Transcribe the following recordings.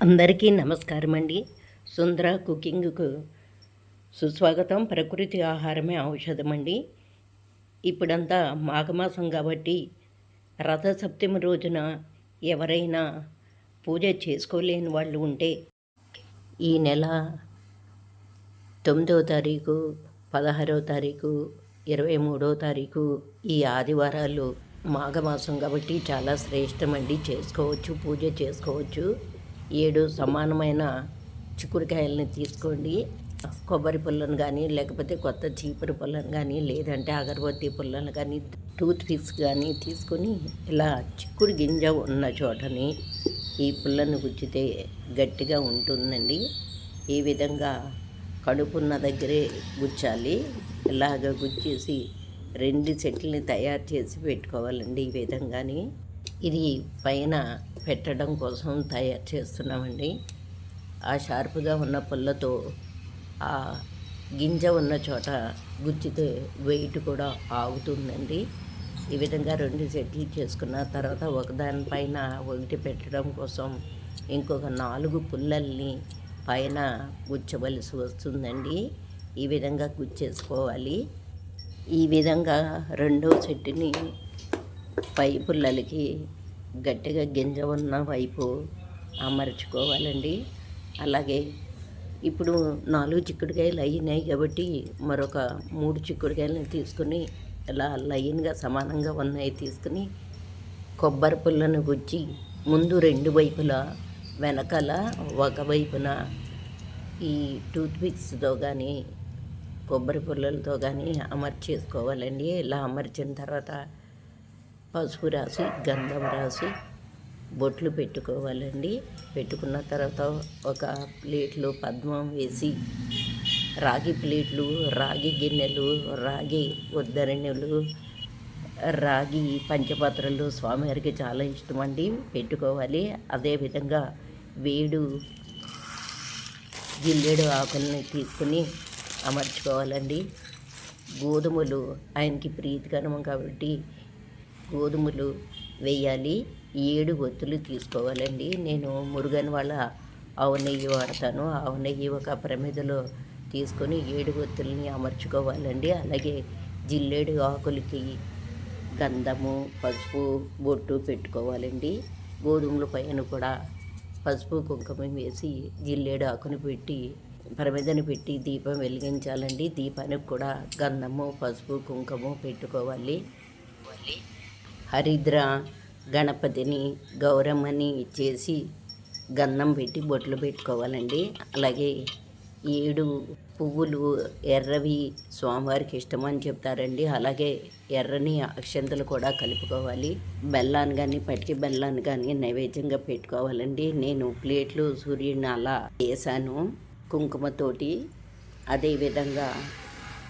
అందరికీ నమస్కారం అండి. సుందర కుకింగ్కు సుస్వాగతం. ప్రకృతి ఆహారమే ఔషధం అండి. ఇప్పుడంతా మాఘమాసం కాబట్టి రథసప్తమి రోజున ఎవరైనా పూజ చేసుకోలేని వాళ్ళు ఉంటే ఈ నెల తొమ్మిదో తారీఖు పదహారో తారీఖు ఇరవై మూడో తారీఖు ఈ ఆదివారాలు మాఘమాసం కాబట్టి చాలా శ్రేష్టమండి చేసుకోవచ్చు పూజ చేసుకోవచ్చు. ఏడు సమానమైన చిక్కుడుకాయలని తీసుకోండి. కొబ్బరి పుల్లను కానీ లేకపోతే కొత్త చీపురు పుల్లను కానీ లేదంటే అగరబత్తి పుల్లను కానీ టూత్ పిక్స్ కానీ తీసుకొని ఇలా చిక్కుడు గింజ ఉన్న చోటని ఈ పుల్లను గుచ్చితే గట్టిగా ఉంటుందండి. ఈ విధంగా కడుపున్న దగ్గరే గుచ్చాలి. ఇలాగ గుచ్చేసి రెండు సెట్లని తయారు చేసి పెట్టుకోవాలండి ఈ విధంగానే. ఇది పైన పెట్టడం కోసం తయారు చేస్తున్నామండి. ఆ షార్ప్గా ఉన్న పుల్లతో ఆ గింజ ఉన్న చోట గుచ్చితే వెయిట్ కూడా ఆగుతుందండి. ఈ విధంగా రెండు సెట్లు చేసుకున్న తర్వాత ఒకదానిపైన ఒకటి పెట్టడం కోసం ఇంకొక నాలుగు పుల్లల్ని పైన గుచ్చవలసి వస్తుందండి. ఈ విధంగా గుచ్చేసుకోవాలి. ఈ విధంగా రెండో సెట్టుని పై పుల్లలకి గట్టిగా గింజ ఉన్న వైపు అమర్చుకోవాలండి అలాగే ఇప్పుడు నాలుగు చిక్కుడుకాయలు అయినాయి కాబట్టి మరొక మూడు చిక్కుడుకాయలను తీసుకుని ఇలా లైన్గా సమానంగా ఉన్నాయి తీసుకుని కొబ్బరి పుల్లను గుచ్చి ముందు రెండు వైపులా వెనకాల ఒక వైపున ఈ టూత్పిక్స్తో కానీ కొబ్బరి పుల్లలతో కానీ అమర్చేసుకోవాలండి. ఇలా అమర్చిన తర్వాత పసుపు రాసి గంధం రాసి బొట్లు పెట్టుకోవాలండి. పెట్టుకున్న తర్వాత ఒక ప్లేట్లో పద్మం వేసి రాగి ప్లేట్లు రాగి గిన్నెలు రాగి ఉద్దరణలు రాగి పంచపాత్రలు స్వామివారికి చాలా ఇష్టం అండి పెట్టుకోవాలి అదేవిధంగా వేడు గిల్లెడు ఆకుల్ని తీసుకుని అమర్చుకోవాలండి. గోధుమలు ఆయనకి ప్రీతికరం కాబట్టి గోధుమలు వేయాలి. ఏడు ఒత్తులు తీసుకోవాలండి. నేను మురుగన్ వాళ్ళ ఆవు నెయ్యి వాడతాను. ఆవు నెయ్యి ఒక ప్రమిదలో తీసుకొని ఏడు ఒత్తుల్ని అమర్చుకోవాలండి. అలాగే జిల్లేడు ఆకులకి గంధము పసుపు బొట్టు పెట్టుకోవాలండి. గోధుమల పైన కూడా పసుపు కుంకుమ వేసి జిల్లేడు ఆకుని పెట్టి ప్రమిదను పెట్టి దీపం వెలిగించాలండి. దీపానికి కూడా గంధము పసుపు కుంకుమ పెట్టుకోవాలి. హరిద్ర గణపతిని గౌరమ్మని చేసి గంధం పెట్టి బొట్లు పెట్టుకోవాలండి. అలాగే ఏడు పువ్వులు ఎర్రవి స్వామివారికి ఇష్టం అని చెప్తారండి. అలాగే ఎర్రని అక్షంతలు కూడా కలుపుకోవాలి. బెల్లాన్ని కానీ పచ్చి బెల్లాన్ని కానీ నైవేద్యంగా పెట్టుకోవాలండి. నేను ప్లేట్లు సూర్యుడిని అలా వేసాను కుంకుమతోటి. అదేవిధంగా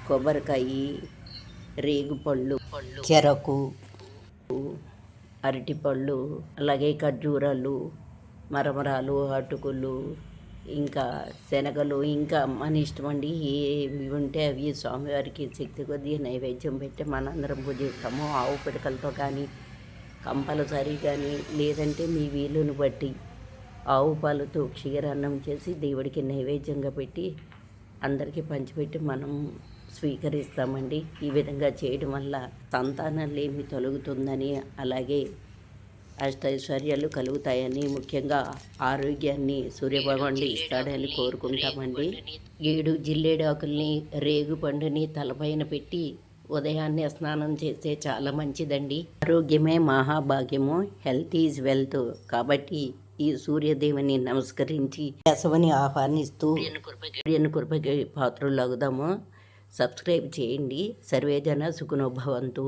కొబ్బరికాయ రేగుపళ్ళు చెరకు అరటిపళ్ళు అలాగే ఖర్జూరాలు మరమరాలు అటుకులు ఇంకా శనగలు ఇంకా మన ఇష్టం అండి ఏవి ఉంటే అవి స్వామివారికి శక్తి కొద్ది నైవేద్యం పెట్టి మనందరం పూజిస్తాము. ఆవు పిడకలతో కానీ కంపల్సరీ కానీ లేదంటే మీ వీలుని బట్టి ఆవు పాలతో క్షీరాన్నం చేసి దేవుడికి నైవేద్యంగా పెట్టి అందరికీ పంచిపెట్టి మనం స్వీకరిస్తామండి. ఈ విధంగా చేయడం వల్ల సంతానాలేమి తొలగుతుందని అలాగే అష్టైశ్వర్యాలు కలుగుతాయని ముఖ్యంగా ఆరోగ్యాన్ని సూర్యభగవానుడు ఇస్తాడని కోరుకుంటామండి. ఏడు జిల్లేడాకుల్ని రేగు పండుని తలపైన పెట్టి ఉదయాన్నే స్నానం చేస్తే చాలా మంచిదండి. ఆరోగ్యమే మహాభాగ్యము. Health is wealth. కాబట్టి ఈ సూర్యదేవుని నమస్కరించి కేశవని ఆహ్వానిస్తూ కృపకి పాత్రలు అగుదాము సబ్స్క్రైబ్ చేయండి. సర్వేజన సుఖనోభవంతు